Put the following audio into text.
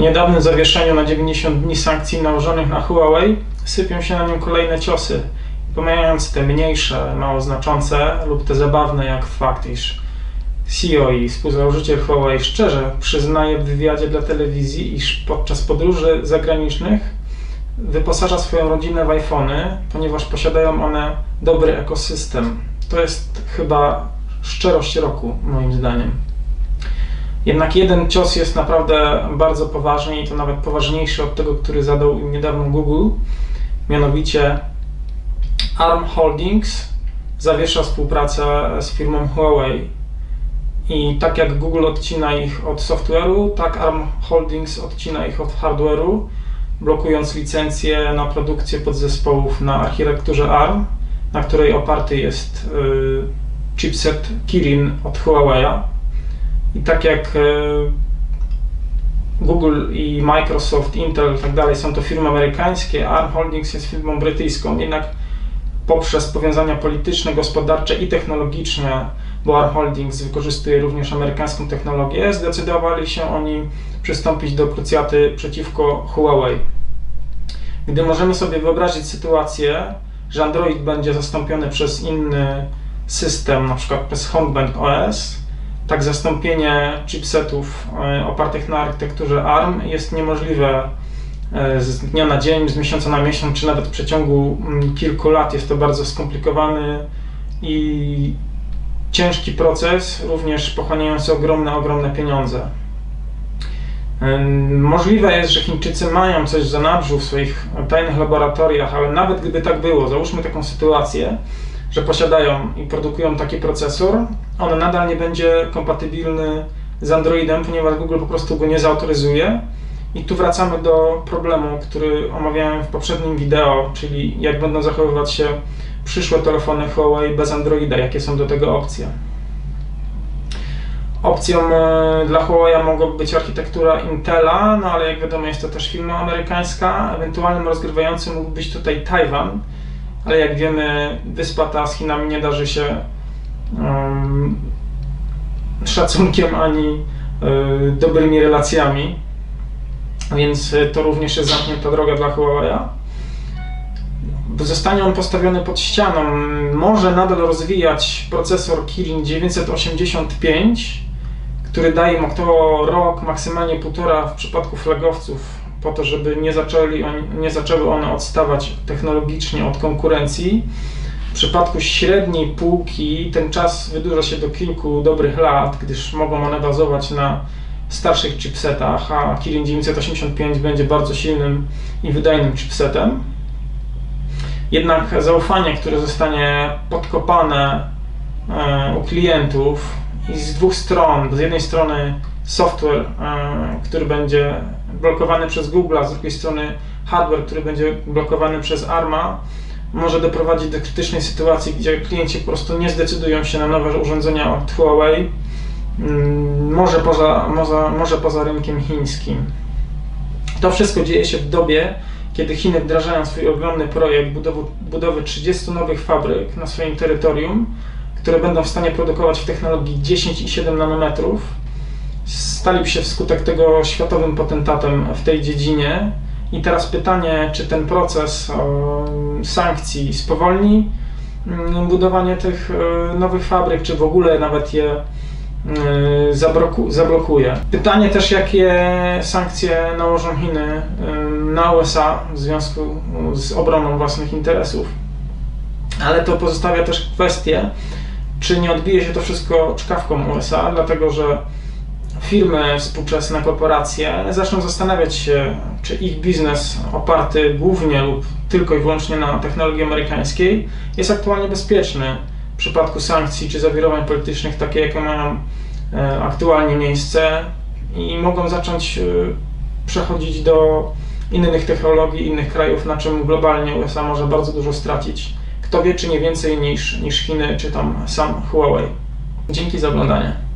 Niedawnym zawieszeniu na 90 dni sankcji nałożonych na Huawei sypią się na nią kolejne ciosy. Pomijając te mniejsze, mało znaczące lub te zabawne, jak fakt, iż CEO i współzałożyciel Huawei szczerze przyznaje w wywiadzie dla telewizji, iż podczas podróży zagranicznych wyposaża swoją rodzinę w iPhony, ponieważ posiadają one dobry ekosystem. To jest chyba szczerość roku, moim zdaniem. Jednak jeden cios jest naprawdę bardzo poważny i to nawet poważniejszy od tego, który zadał im niedawno Google. Mianowicie ARM Holdings zawiesza współpracę z firmą Huawei. I tak jak Google odcina ich od software'u, tak ARM Holdings odcina ich od hardware'u, blokując licencje na produkcję podzespołów na architekturze ARM, na której oparty jest y, chipset Kirin od Huawei'a. I tak jak y, Google i Microsoft, Intel i tak dalej są to firmy amerykańskie, ARM Holdings jest firmą brytyjską, jednak poprzez powiązania polityczne, gospodarcze i technologiczne, bo ARM Holdings wykorzystuje również amerykańską technologię, zdecydowali się oni przystąpić do krucjaty przeciwko Huawei. Gdy możemy sobie wyobrazić sytuację, że Android będzie zastąpiony przez inny system, na przykład przez Hongband OS, tak zastąpienie chipsetów e, opartych na architekturze ARM jest niemożliwe e, z dnia na dzień, z miesiąca na miesiąc, czy nawet w przeciągu mm, kilku lat. Jest to bardzo skomplikowany i ciężki proces, również pochłaniający ogromne, ogromne pieniądze. Ym, Możliwe jest, że Chińczycy mają coś w zanadrzu w swoich tajnych laboratoriach, ale nawet gdyby tak było, załóżmy taką sytuację, że posiadają i produkują taki procesor, on nadal nie będzie kompatybilny z Androidem, ponieważ Google po prostu go nie zautoryzuje. I tu wracamy do problemu, który omawiałem w poprzednim wideo, czyli jak będą zachowywać się przyszłe telefony Huawei bez Androida, jakie są do tego opcje. Opcją e, dla Huawei mogłaby być architektura Intela, no ale jak wiadomo jest to też firma amerykańska. Ewentualnym rozgrywającym mógł być tutaj Tajwan, ale jak wiemy wyspa ta z Chinami nie darzy się um, szacunkiem ani y, dobrymi relacjami, więc to również jest zamknięta droga dla Huawei'a. Zostanie on postawiony pod ścianą. Może nadal rozwijać procesor Kirin 985, który daje mu to rok, maksymalnie półtora w przypadku flagowców, po to, żeby nie, zaczęli nie zaczęły one odstawać technologicznie od konkurencji. W przypadku średniej półki ten czas wydłuża się do kilku dobrych lat, gdyż mogą one bazować na starszych chipsetach, a Kirin 985 będzie bardzo silnym i wydajnym chipsetem. Jednak zaufanie, które zostanie podkopane e, u klientów i z dwóch stron, z jednej strony software, e, który będzie blokowany przez Google, a z drugiej strony hardware, który będzie blokowany przez ARMA, może doprowadzić do krytycznej sytuacji, gdzie klienci po prostu nie zdecydują się na nowe urządzenia od Huawei, mm, może poza, może, może poza rynkiem chińskim. To wszystko dzieje się w dobie, kiedy Chiny wdrażają swój ogromny projekt budowy, budowy 30 nowych fabryk na swoim terytorium, które będą w stanie produkować w technologii 10 i 7 nanometrów, staliby się wskutek tego światowym potentatem w tej dziedzinie. I teraz pytanie, czy ten proces sankcji spowolni mm, budowanie tych e, nowych fabryk, czy w ogóle nawet je e, zabloku, zablokuje. Pytanie też, jakie sankcje nałożą Chiny na USA w związku z obroną własnych interesów. Ale to pozostawia też kwestię, czy nie odbije się to wszystko czkawką USA, dlatego że firmy, współczesne korporacje zaczną zastanawiać się, czy ich biznes oparty głównie lub tylko i wyłącznie na technologii amerykańskiej jest aktualnie bezpieczny w przypadku sankcji czy zawirowań politycznych, takie jakie mają e, aktualnie miejsce i mogą zacząć e, przechodzić do innych technologii, innych krajów, na czym globalnie USA może bardzo dużo stracić. Kto wie, czy nie więcej niż, niż Chiny, czy tam sam Huawei. Dzięki za oglądanie.